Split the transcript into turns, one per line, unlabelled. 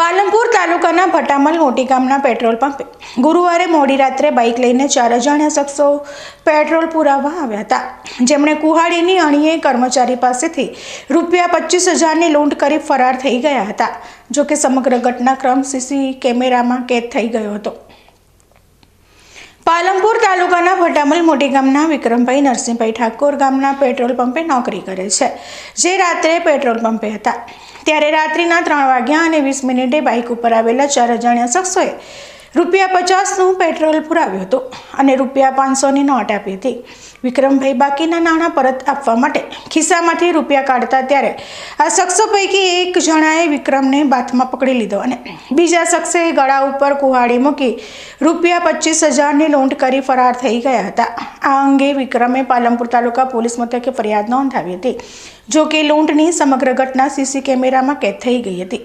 પાલનપુર તાલુકાના ભટામલ મોટી ગામના પેટ્રોલ પંપે ગુરુવારે મોડી રાત્રે બાઇક લઈને ચાર અજાણ્યા શખ્સો પેટ્રોલ પુરાવવા આવ્યા હતા. જેમણે કુહાડીની અણીએ કર્મચારી પાસેથી રૂપિયા પચીસ હજારની લૂંટ કરી ફરાર થઈ ગયા હતા જોકે સમગ્ર ઘટનાક્રમ સીસી કેમેરામાં કેદ થઈ ગયો હતો. પાલનપુર તાલુકાના ભટામલ મોટી ગામના વિક્રમભાઈ નરસિંહભાઈ ઠાકોર ગામના પેટ્રોલ પંપે નોકરી કરે છે, જે રાત્રે પેટ્રોલ પંપે હતા. ત્યારે રાત્રિના ત્રણ વાગ્યા અને વીસ મિનિટે બાઇક ઉપર આવેલા ચાર અજાણ્યા શખ્સોએ રૂપિયા પચાસનું પેટ્રોલ પુરાવ્યું હતું અને રૂપિયા પાંચસોની નોટ આપી હતી. વિક્રમભાઈ બાકીના નાણાં પરત આપવા માટે ખિસ્સામાંથી રૂપિયા કાઢતા ત્યારે આ શખ્સો પૈકી એક જણાએ વિક્રમને બાથમાં પકડી લીધો અને બીજા શખ્સે ગળા ઉપર કુહાડી મૂકી રૂપિયા પચીસ હજારની લૂંટ કરી ફરાર થઈ ગયા હતા. આ અંગે વિક્રમે પાલનપુર તાલુકા પોલીસ મથકે ફરિયાદ નોંધાવી હતી જો કે લૂંટની સમગ્ર ઘટના સીસી કેમેરામાં કેદ થઈ ગઈ હતી.